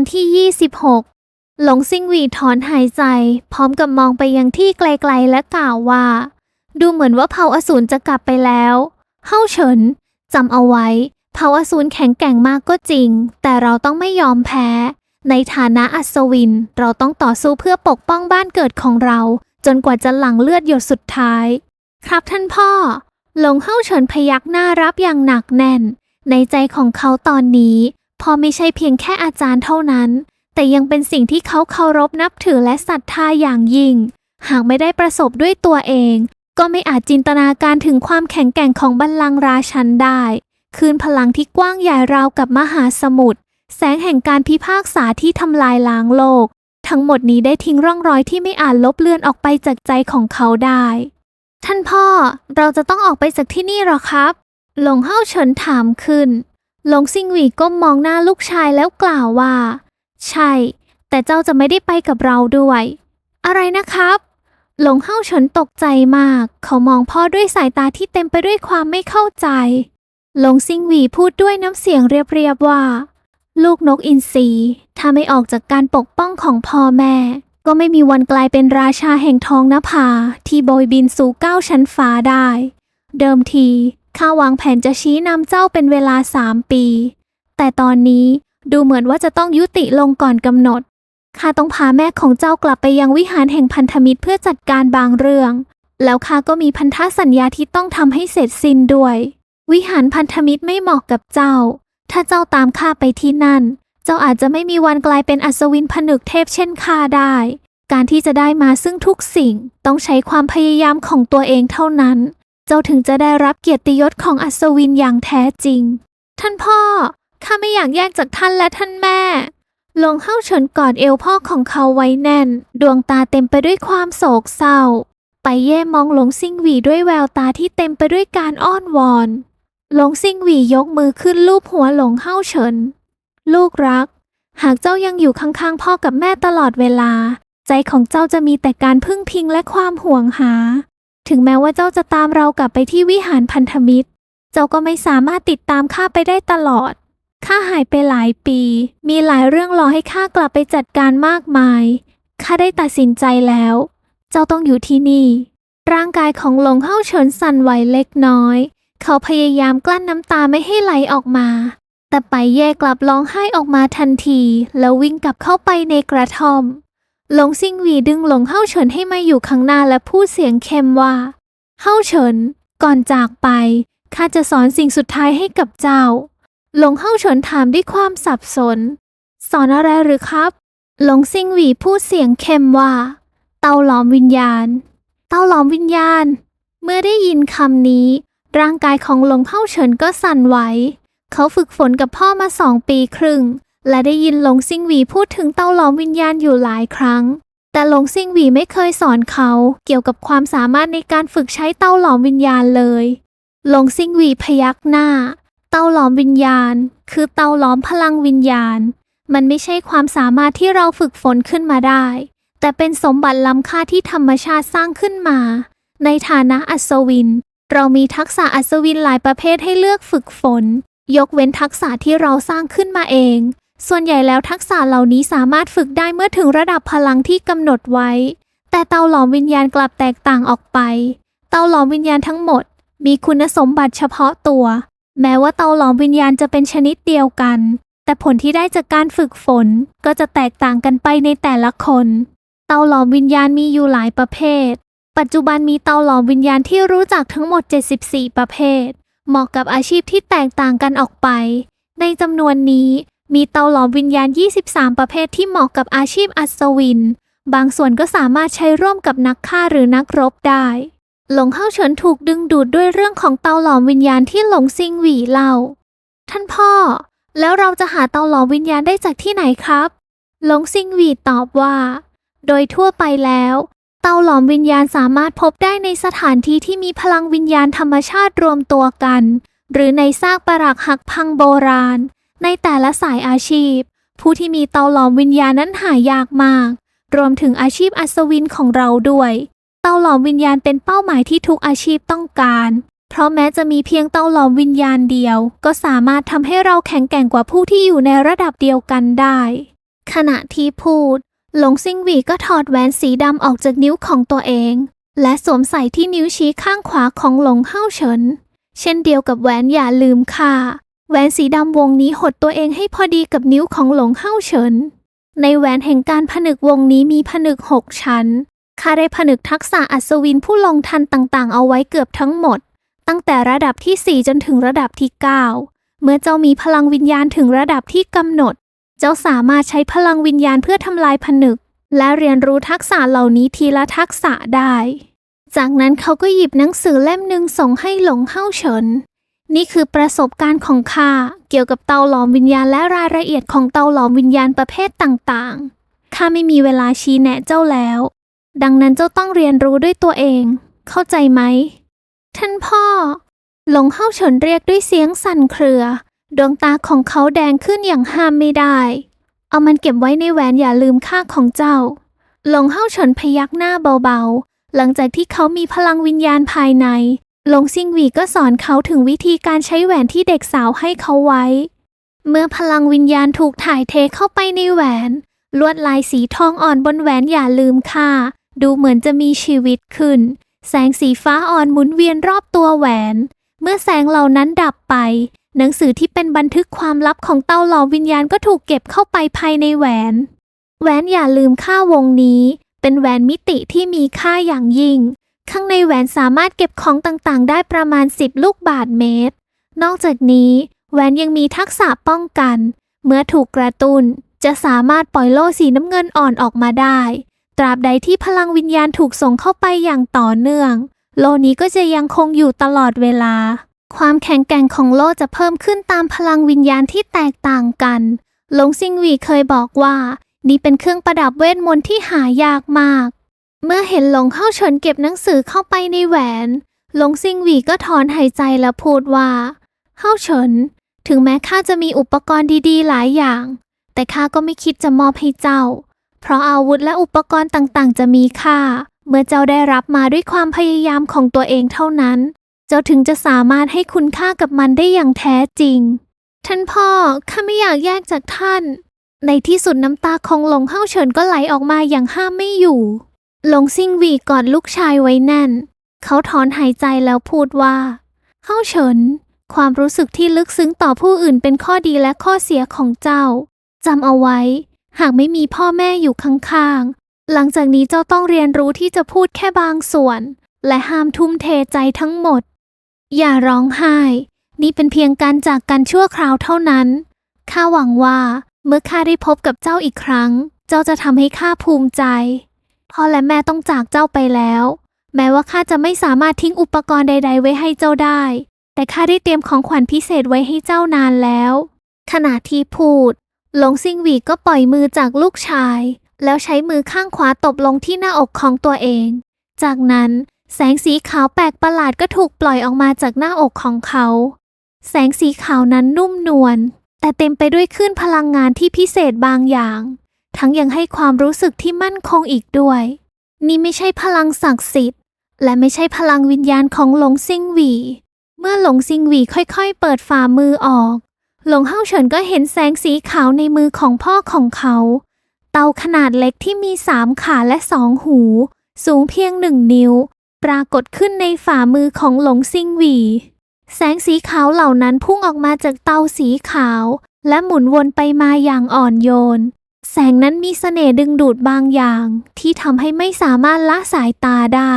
อนที่ 26 หลงซิงหวีถอนหายใจ พร้อมกับมองไปยังที่ไกลๆและกล่าวว่า ดูเหมือนว่าเผ่าอสูรจะกลับไปแล้วเฮ้าเฉินจำเอาไว้เผ่าอสูรแข็งแกร่งมากก็จริง แต่เราต้องไม่ยอมแพ้ ในฐานะอัศวิน เราต้องต่อสู้เพื่อปกป้องบ้านเกิดของเรา จนกว่าจะหลั่งเลือดหยดสุดท้าย ครับท่านพ่อ หลงเฮ้าเฉินพยักหน้ารับอย่างหนักแน่น ในใจของเขาตอนนี้ พอไม่ใช่เพียงแค่อาจารย์เท่านั้น แต่ยังเป็นสิ่งที่เขาเคารพนับถือและศรัทธาอย่างยิ่ง หากไม่ได้ประสบด้วยตัวเอง ก็ไม่อาจจินตนาการถึงความแข็งแกร่งของบัลลังก์ราชันได้ คืนพลังที่กว้างใหญ่ราวกับมหาสมุทรแสงแห่งการพิพากษาที่ทำลายล้างโลก ทั้งหมดนี้ได้ทิ้งร่องรอยที่ไม่อาจลบเลือนออกไปจากใจของเขาได้ ท่านพ่อเราจะต้องออกไปจากที่นี่หรอครับ หลงเฮาเฉินถามขึ้น หลงซิงหวีก้มมองหน้าลูกชายแล้วกล่าวว่า ใช่ แต่เจ้าจะไม่ได้ไปกับเราด้วย อะไรนะครับ หลงเฮาเฉินตกใจมาก เขามองพ่อด้วยสายตาที่เต็มไปด้วยความไม่เข้าใจ หลงซิงหวีพูดด้วยน้ำเสียงเรียบๆว่า ลูกนกอินทรีถ้าไม่ออกจากการปกป้องของพ่อแม่ ก็ไม่มีวันกลายเป็นราชาแห่งทองนภาที่โบยบินสู่เก้าชั้นฟ้าได้ เดิมที ข้าวางแผนจะชี้นำเจ้าเป็นเวลาสามปี แต่ตอนนี้ดูเหมือนว่าจะต้องยุติลงก่อนกำหนด ข้าต้องพาแม่ของเจ้ากลับไปยังวิหารแห่งพันธมิตรเพื่อจัดการบางเรื่อง แล้วข้าก็มีพันธสัญญาที่ต้องทำให้เสร็จสิ้นด้วย วิหารพันธมิตรไม่เหมาะกับเจ้า ถ้าเจ้าตามข้าไปที่นั่น เจ้าอาจจะไม่มีวันกลายเป็นอัศวินผนึกเทพเช่นข้าได้ การที่จะได้มาซึ่งทุกสิ่งต้องใช้ความพยายามของตัวเองเท่านั้น จ้าถึงจะได้รับเกียรติยศของอัศวินอย่างแท้จริง ท่านพ่อ ข้าไม่อยากแยกจากท่านและท่านแม่หลงเฮ้าเฉินกอดเอวพ่อของเขาไว้แน่น ดวงตาเต็มไปด้วยความโศกเศร้า ไปเย่มองหลงซิงหวีด้วยแววตาที่เต็มไปด้วยการอ้อนวอน หลงซิงหวียกมือขึ้นลูบหัวหลงเฮ้าเฉิน ลูกรัก หากเจ้ายังอยู่ข้างๆพ่อกับแม่ตลอดเวลา ใจของเจ้าจะมีแต่การพึ่งพิงและความห่วงหา ถึงแม้ว่าเจ้าจะตามเรากลับไปที่วิหารพันธมิตร เจ้าก็ไม่สามารถติดตามข้าไปได้ตลอด ข้าหายไปหลายปี มีหลายเรื่องรอให้ข้ากลับไปจัดการมากมาย ข้าได้ตัดสินใจแล้ว เจ้าต้องอยู่ที่นี่ ร่างกายของหลงเฮ้าเฉินสั่นไหวเล็กน้อย เขาพยายามกลั้นน้ำตาไม่ให้ไหลออกมา แต่ไปแย่กลับร้องไห้ออกมาทันที แล้ววิ่งกลับเข้าไปในกระท่อม หลงซิงหวีดึงหลงเฮาเฉินให้มาอยู่ข้างหน้าและพูดเสียงเค็มว่า เฮาเฉิน ก่อนจากไป ข้าจะสอนสิ่งสุดท้ายให้กับเจ้า หลงเฮาเฉินถามด้วยความสับสน สอนอะไรหรือครับ หลงซิงหวีพูดเสียงเค็มว่า เตาหลอมวิญญาณ เตาหลอมวิญญาณ เมื่อได้ยินคำนี้ ร่างกายของหลงเฮาเฉินก็สั่นไหว เขาฝึกฝนกับพ่อมาสองปีครึ่ง และได้ยินหลงซิงหวีพูดถึงเตาหลอมวิญญาณอยู่หลายครั้ง แต่หลงซิงหวีไม่เคยสอนเขาเกี่ยวกับความสามารถในการฝึกใช้เตาหลอมวิญญาณเลยหลงซิงหวีพยักหน้า เตาหลอมวิญญาณ คือเตาหลอมพลังวิญญาณ มันไม่ใช่ความสามารถที่เราฝึกฝนขึ้นมาได้ แต่เป็นสมบัติล้ำค่าที่ธรรมชาติสร้างขึ้นมา ในฐานะอัศวิน เรามีทักษะอัศวินหลายประเภทให้เลือกฝึกฝน ยกเว้นทักษะที่เราสร้างขึ้นมาเอง ส่วนใหญ่แล้วทักษะเหล่านี้สามารถฝึกได้เมื่อถึงระดับพลังที่กำหนดไว้ แต่เตาหลอมวิญญาณกลับแตกต่างออกไป เตาหลอมวิญญาณทั้งหมด มีคุณสมบัติเฉพาะตัว แม้ว่าเตาหลอมวิญญาณจะเป็นชนิดเดียวกัน แต่ผลที่ได้จากการฝึกฝนก็จะแตกต่างกันไปในแต่ละคน เตาหลอมวิญญาณมีอยู่หลายประเภท ปัจจุบันมีเตาหลอมวิญญาณที่รู้จักทั้งหมด 74 ประเภท เหมาะกับอาชีพที่แตกต่างกันออกไป ในจำนวนนี้ มีเตาหลอมวิญญาณ 23 ประเภทที่เหมาะกับอาชีพอัศวิน บางส่วนก็สามารถใช้ร่วมกับนักฆ่าหรือนักรบได้ หลงเฮาเฉินถูกดึงดูดด้วยเรื่องของเตาหลอมวิญญาณที่หลงซิงหวีเล่า ท่านพ่อ แล้วเราจะหาเตาหลอมวิญญาณได้จากที่ไหนครับ หลงซิงหวีตอบว่า โดยทั่วไปแล้ว เตาหลอมวิญญาณสามารถพบได้ในสถานที่ที่มีพลังวิญญาณธรรมชาติรวมตัวกัน หรือในซากปรักหักพังโบราณ ในแต่ละสายอาชีพ ผู้ที่มีเตาหลอมวิญญาณนั้นหายากมาก รวมถึงอาชีพอัศวินของเราด้วย เตาหลอมวิญญาณเป็นเป้าหมายที่ทุกอาชีพต้องการ เพราะแม้จะมีเพียงเตาหลอมวิญญาณเดียว ก็สามารถทำให้เราแข็งแกร่งกว่าผู้ที่อยู่ในระดับเดียวกันได้ ขณะที่พูด หลงซิงหวีก็ถอดแหวนสีดำออกจากนิ้วของตัวเอง และสวมใส่ที่นิ้วชี้ข้างขวาของหลงเฮาเฉิน เช่นเดียวกับแหวนอย่าลืมค่ะ แหวนสีดำวงนี้หดตัวเองให้พอดีกับนิ้วของหลงเฮาเฉิน ในแหวนแห่งการผนึกวงนี้มีผนึกหกชั้นข้าได้ผนึกทักษะอัศวินผู้ลงทันต่างๆ เอาไว้เกือบทั้งหมด ตั้งแต่ระดับที่ 4 จนถึงระดับที่ 9 เมื่อเจ้ามีพลังวิญญาณถึงระดับที่กำหนด เจ้าสามารถใช้พลังวิญญาณเพื่อทำลายผนึก และเรียนรู้ทักษะเหล่านี้ทีละทักษะได้ จากนั้นเขาก็หยิบหนังสือเล่มหนึ่งส่งให้หลงเฮาเฉิน นี่คือประสบการณ์ของข้าเกี่ยวกับเตาหลอมวิญญาณและรายละเอียดของเตาหลอมวิญญาณประเภทต่างๆ ข้าไม่มีเวลาชี้แนะเจ้าแล้ว ดังนั้นเจ้าต้องเรียนรู้ด้วยตัวเอง เข้าใจไหม ท่านพ่อ หลงเฮาเฉินเรียกด้วยเสียงสั่นเครือ ดวงตาของเขาแดงขึ้นอย่างห้ามไม่ได้ เอามันเก็บไว้ในแหวนอย่าลืมค่าของเจ้า หลงเฮาเฉินพยักหน้าเบาๆ หลังจากที่เขามีพลังวิญญาณภายใน หลงซิงหวีก็สอนเขาถึงวิธีการใช้แหวนที่เด็กสาวให้เขาไว้ เมื่อพลังวิญญาณถูกถ่ายเทเข้าไปในแหวน ลวดลายสีทองอ่อนบนแหวนอย่าลืมค่าดูเหมือนจะมีชีวิตขึ้น แสงสีฟ้าอ่อนหมุนเวียนรอบตัวแหวน เมื่อแสงเหล่านั้นดับไป หนังสือที่เป็นบันทึกความลับของเต้าหลอมวิญญาณก็ถูกเก็บเข้าไปภายในแหวน แหวนอย่าลืมค่าวงนี้ เป็นแหวนมิติที่มีค่าอย่างยิ่ง ข้างในแหวนสามารถเก็บของต่างๆ ได้ประมาณ 10 ลูกบาทเมตร นอกจากนี้แหวนยังมีทักษะป้องกัน เมื่อถูกกระตุน้นจะสามารถปล่อยโล่สีน้ำเงินอ่อนออกมาได้ ตราบใดที่พลังวิญญาณถูกส่งเข้าไปอย่างต่อเนื่อง โลนี้ก็จะยังคงอยู่ตลอดเวลา ความแข็งแกร่งของโลจะเพิ่มขึ้นตามพลังวิญญาณที่แตกต่างกันหลงซิงหวีเคยบอกว่า นี่เป็นเครื่องประดับเวทมนต์ที่หายากมาก เมื่อเห็นหลงเข้าเฉินเก็บหนังสือเข้าไปในแหวน หลงซิงหวีก็ถอนหายใจแล้วพูดว่า เข้าเฉิน ถึงแม้ข้าจะมีอุปกรณ์ดีๆ หลายอย่าง แต่ข้าก็ไม่คิดจะมอบให้เจ้า เพราะอาวุธและอุปกรณ์ต่างๆ จะมีค่า เมื่อเจ้าได้รับมาด้วยความพยายามของตัวเองเท่านั้น เจ้าถึงจะสามารถให้คุณค่ากับมันได้อย่างแท้จริง ท่านพ่อข้าไม่อยากแยกจากท่าน ในที่สุดน้ำตาของหลงเฮาเฉินก็ไหลออกมาอย่างห้ามไม่อยู่ หลงซิงวีกอดลูกชายไว้แน่น เขาถอนหายใจแล้วพูดว่าเฮาเฉิน ความรู้สึกที่ลึกซึ้งต่อผู้อื่นเป็นข้อดีและข้อเสียของเจ้าจำเอาไว้ หากไม่มีพ่อแม่อยู่ข้างๆ หลังจากนี้เจ้าต้องเรียนรู้ที่จะพูดแค่บางส่วน และห้ามทุ่มเทใจทั้งหมด อย่าร้องไห้ นี่เป็นเพียงการจากกันชั่วคราวเท่านั้น ข้าหวังว่าเมื่อข้าได้พบกับเจ้าอีกครั้ง เจ้าจะทำให้ข้าภูมิใจ พ่อและแม่ต้องจากเจ้าไปแล้ว แม้ว่าข้าจะไม่สามารถทิ้งอุปกรณ์ใด ๆ ไว้ให้เจ้าได้ แต่ข้าได้เตรียมของขวัญพิเศษไว้ให้เจ้านานแล้ว ขณะที่พูด หลงซิงหวีก็ปล่อยมือจากลูกชาย แล้วใช้มือข้างขวาตบลงที่หน้าอกของตัวเอง จากนั้นแสงสีขาวแปลกประหลาดก็ถูกปล่อยออกมาจากหน้าอกของเขา แสงสีขาวนั้นนุ่มนวลแต่เต็มไปด้วยคลื่นพลังงานที่พิเศษบางอย่าง ทั้งยังให้ความรู้สึกที่มั่นคงอีกด้วย นี่ไม่ใช่พลังศักดิ์สิทธิ์ และไม่ใช่พลังวิญญาณของหลงซิงหวี เมื่อหลงซิงหวีค่อยๆ เปิดฝ่ามือออก หลงเฮาเฉินก็เห็นแสงสีขาวในมือของพ่อของเขา เตาขนาดเล็กที่มีสามขาและสองหู สูงเพียงหนึ่งนิ้ว ปรากฏขึ้นในฝ่ามือของหลงซิงหวี แสงสีขาวเหล่านั้นพุ่งออกมาจากเตาสีขาว และหมุนวนไปมาอย่างอ่อนโยน แสงนั้นมีเสน่ห์ดึงดูดบางอย่างที่ทำให้ไม่สามารถละสายตาได้